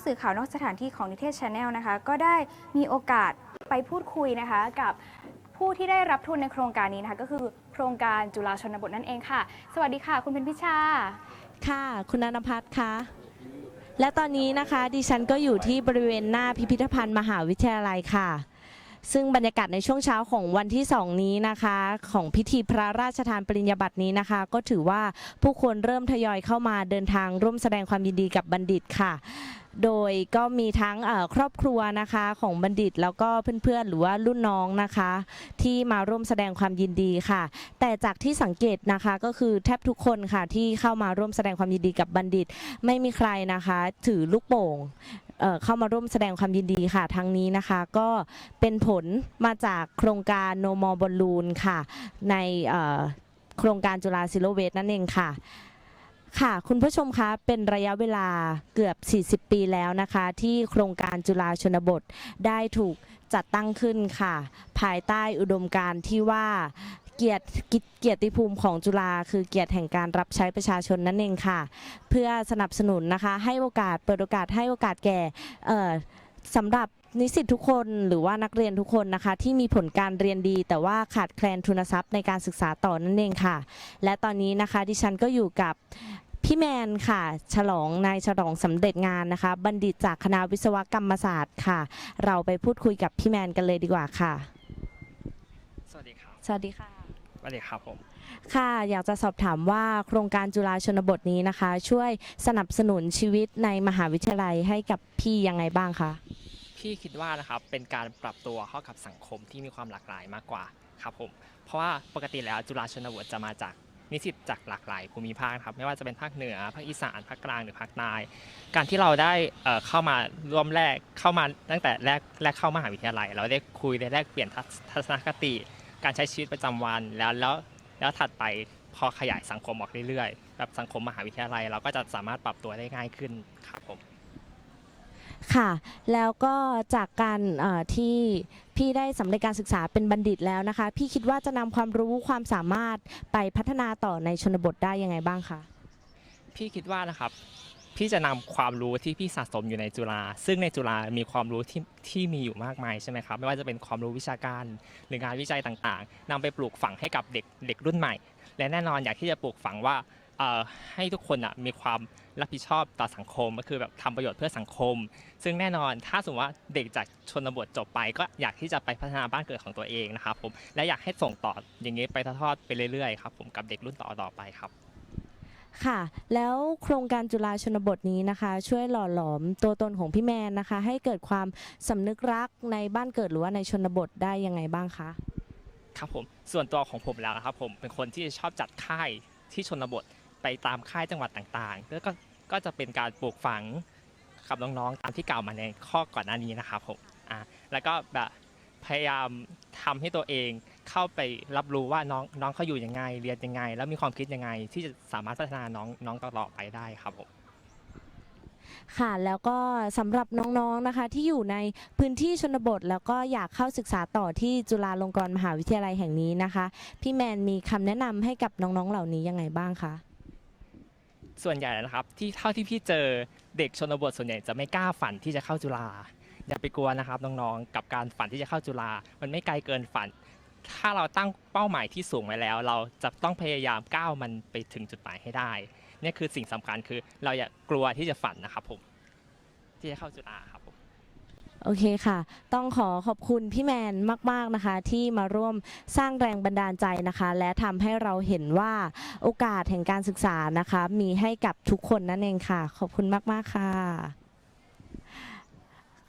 ผู้สื่อข่าวนอกสถานที่ของนิเทศชาแนลนะคะ ก็ได้มีโอกาสไปพูดคุยนะคะ กับผู้ที่ได้รับทุนในโครงการนี้นะคะ ก็คือโครงการจุฬาชนบทนั่นเองค่ะ สวัสดีค่ะ คุณเพ็ญพิชา ค่ะ คุณนันพัฒน์คะและตอนนี้นะคะดิฉันก็อยู่ที่บริเวณหน้าพิพิธภัณฑ์มหาวิทยาลัยค่ะ ซึ่งบรรยากาศในช่วงเช้าของวันที่ 2 นี้นะคะ ของพิธีพระราชทานปริญญาบัตรนี้นะคะ ก็ถือว่าผู้คนเริ่มทยอยเข้ามาเดินทางร่วมแสดงความยินดีกับบัณฑิตค่ะ โดยก็มีทั้งครอบครัวนะคะของบัณฑิตแล้วก็เพื่อนๆหรือว่ารุ่นน้องนะคะ ที่มาร่วมแสดงความยินดีค่ะ แต่จากที่สังเกตนะคะก็คือแทบทุกคนค่ะที่เข้ามาร่วมแสดงความยินดีกับบัณฑิต ไม่มีใครนะคะ ถือลูกโป่ง เอ่อเข้ามาร่วมแสดงความยินดีค่ะทั้งนี้นะคะ ก็เป็นผลมาจากโครงการ No More Balloon ค่ะ ในเอ่อโครงการจุฬาซิโลเวทนั่นเองค่ะ ค่ะคุณผู้ชมคะเป็นระยะเวลาเกือบ 40 ปีแล้วนะคะ ที่โครงการจุฬาชนบทได้ถูกจัดตั้งขึ้นค่ะ ภายใต้อุดมการณ์ที่ว่า เกียรติเกียรติภูมิของจุฬาคือเกียรติแห่งการรับใช้ประชาชนนั่นเองค่ะ เพื่อสนับสนุนนะคะให้โอกาสเปิดโอกาสให้โอกาสแก่เอ่อสำหรับนิสิตทุกคนหรือว่านักเรียนทุกคนนะคะ ที่มีผลการเรียนดี แต่ว่าขาดแคลนทุนทรัพย์ในการศึกษาต่อนั่นเองค่ะ และตอนนี้นะคะดิฉันก็อยู่กับพี่แมนค่ะ ฉลองนายฉลองสำเร็จงานนะคะ บัณฑิตจากคณะวิศวกรรมศาสตร์ค่ะ เราไปพูดคุยกับพี่แมนกันเลยดีกว่าค่ะ สวัสดีครับสวัสดีค่ะ สวัสดีครับผมค่ะ อยากจะสอบถามว่าโครงการจุฬาชนบทนี้นะคะ ช่วยสนับสนุนชีวิตในมหาวิทยาลัยให้กับพี่ยังไงบ้างคะพี่คิดว่านะครับเป็นการปรับตัวเข้ากับสังคมที่มีความหลากหลายมากกว่าครับผมเพราะว่าปกติแล้วจุฬาชนบทจะมาจากนิสิตจากหลากหลายภูมิภาคครับไม่ว่าจะเป็นภาคเหนือภาคอีสานภาคกลางหรือภาคใต้การที่เราได้เอ่อเข้ามาร่วมแรกเข้ามาตั้งแต่แรกแรกเข้ามหาวิทยาลัย เราได้คุยได้แลกเปลี่ยนทัศทัศนคติ การใช้ชีวิตประจำวันแล้วแล้วแล้วถัดไปพอขยายสังคมออกเรื่อยๆแบบสังคมมหาวิทยาลัย เราก็จะสามารถปรับตัวได้ง่ายขึ้นครับผมค่ะ แล้วก็จากการเอ่อที่พี่ได้สำเร็จการศึกษาเป็นบัณฑิตแล้วนะคะ พี่คิดว่าจะนำความรู้ความสามารถไปพัฒนาต่อในชนบทได้ยังไงบ้างคะพี่คิดว่านะครับ พี่จะนำความรู้ที่พี่สะสมอยู่ในจุฬาซึ่งในจุฬามีความรู้ที่ที่มีอยู่มากมายใช่ไหมครับไม่ว่าจะเป็นความรู้วิชาการหรืองานวิจัยต่างๆนำไปปลูกฝังให้กับเด็กเด็กรุ่นใหม่ และแน่นอนอยากที่จะปลูกฝังว่าให้ทุกคนมีความรับผิดชอบต่อสังคมก็คือแบบทำประโยชน์เพื่อสังคม ซึ่งแน่นอนถ้าสมมติว่าเด็กจากชนบทจบไป ก็อยากที่จะไปพัฒนาบ้านเกิดของตัวเองนะครับผมและอยากให้ส่งต่ออย่างนี้ไปทอดไปเรื่อยๆครับผมกับเด็กรุ่นต่อๆไปครับ ค่ะ แล้วโครงการจุฬาชนบทนี้นะคะ ช่วยหล่อหลอมตัวตนของพี่แมนนะคะ ให้เกิดความสำนึกรักในบ้านเกิดหรือว่าในชนบทได้ยังไงบ้างคะ ครับผมส่วนตัวของผมแล้วนะครับผมเป็นคนที่ชอบจัดค่ายที่ชนบทไปตามค่ายจังหวัดต่างๆ แล้วก็ก็จะเป็นการปลูกฝังกับน้องๆตามที่กล่าวมาในข้อก่อนหน้านี้นะครับผมอ่าแล้วก็แบบ พยายามทำให้ตัวเองเข้าไปรับรู้ว่าน้องน้องเขาอยู่ยังไง เรียนยังไง แล้วมีความคิดยังไง ที่จะสามารถพัฒนาน้องน้องต่อๆไปได้ครับผมค่ะแล้วก็สำหรับน้องๆนะคะ ที่อยู่ในพื้นที่ชนบท แล้วก็อยากเข้าศึกษาต่อที่จุฬาลงกรณ์มหาวิทยาลัยแห่งนี้นะคะ พี่แมนมีคำแนะนำให้กับน้องๆเหล่านี้ยังไงบ้างคะส่วนใหญ่นะครับที่เท่าที่พี่เจอเด็กชนบทส่วนใหญ่จะไม่กล้าฝันที่จะเข้าจุฬา อย่าไปกลัวนะครับน้องๆ กับการฝันที่จะเข้าจุฬา มันไม่ไกลเกินฝัน ถ้าเราตั้งเป้าหมายที่สูงไว้แล้ว เราจะต้องพยายามก้าวมันไปถึงจุดหมายให้ได้ เนี่ยคือสิ่งสำคัญคือเราอย่ากลัวที่จะฝันนะครับผม ที่จะเข้าจุฬาครับผม โอเคค่ะ ต้องขอขอบคุณพี่แมนมาก ๆนะคะ ที่มาร่วมสร้างแรงบันดาลใจนะคะ และทำให้เราเห็นว่าโอกาสแห่งการศึกษานะคะ มีให้กับทุกคนนั่นเองค่ะ ขอบคุณมาก ๆ ค่ะ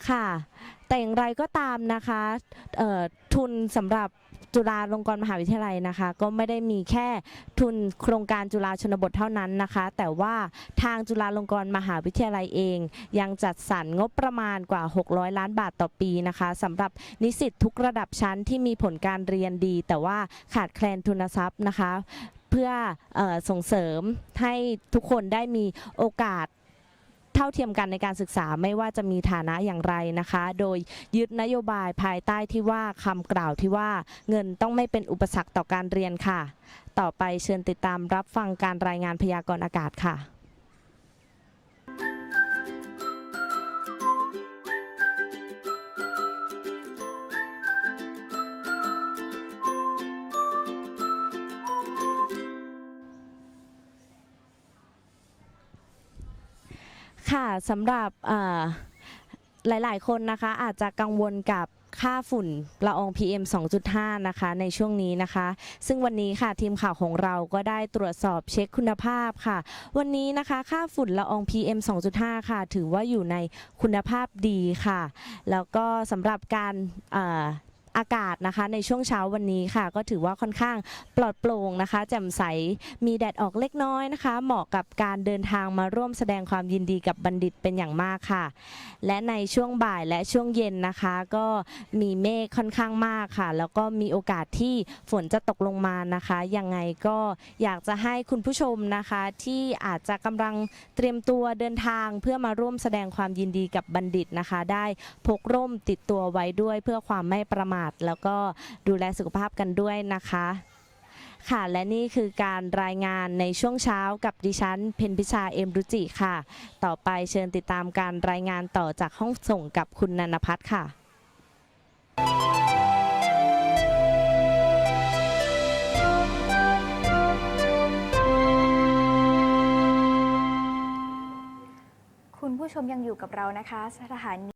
ค่ะ แต่อย่างไรก็ตามนะคะทุนสำหรับจุฬาลงกรณ์มหาวิทยาลัยนะคะ ก็ไม่ได้มีแค่ทุนโครงการจุฬาชนบทเท่านั้นนะคะ แต่ว่าทางจุฬาลงกรณ์มหาวิทยาลัยเอง ยังจัดสรรงบประมาณกว่า 600 ล้านบาทต่อปีนะคะสำหรับนิสิตทุกระดับชั้นที่มีผลการเรียนดี แต่ว่าขาดแคลนทุนทรัพย์นะคะ เพื่อออส่งเสริมให้ทุกคนได้มีโอกาส ท่าเทียมกันในการศึกษาไม่ว่าจะมีฐานะอย่างไรนะคะ โดยยึดนโยบายภายใต้ที่ว่าคำกล่าวที่ว่า เงินต้องไม่เป็นอุปสรรคต่อการเรียนค่ะ ต่อไปเชิญติดตามรับฟังการรายงานพยากรณ์อากาศค่ะ ค่ะสำหรับหลาย ๆ คนนะคะอาจจะกังวลกับค่าฝุ่นละออง PM 2.5 นะคะ ในช่วงนี้นะคะ ซึ่งวันนี้ค่ะทีมข่าวของเราก็ได้ตรวจสอบเช็คคุณภาพค่ะ วันนี้นะคะค่าฝุ่นละออง PM 2.5 ค่ะ ถือว่าอยู่ในคุณภาพดีค่ะ แล้วก็สำหรับการ อากาศนะคะ ในช่วงเช้าวันนี้ค่ะ ก็ถือว่าค่อนข้างปลอดโปร่งนะคะ แจ่มใสมีแดดออกเล็กน้อยนะคะ เหมาะกับการเดินทางมาร่วมแสดงความยินดีกับบัณฑิตเป็นอย่างมากค่ะ และในช่วงบ่ายและช่วงเย็นนะคะ ก็มีเมฆค่อนข้างมากค่ะ แล้วก็มีโอกาสที่ฝนจะตกลงมานะคะยังไงก็อยากจะให้คุณผู้ชมนะคะ ที่อาจจะกำลังเตรียมตัวเดินทางเพื่อมาร่วมแสดงความยินดีกับบัณฑิตนะคะ ได้พกร่มติดตัวไว้ด้วยเพื่อความไม่ประมาทแล้วก็ดูแลสุขภาพกันด้วยนะคะ ค่ะและนี่คือการรายงานในช่วงเช้ากับดิฉัน เพนพิชาเอ็มรุจิค่ะ ต่อไปเชิญติดตามการรายงานต่อจากห้องส่งกับคุณนันพัฒน์ค่ะคุณผู้ชมยังอยู่กับเรานะคะ สถานี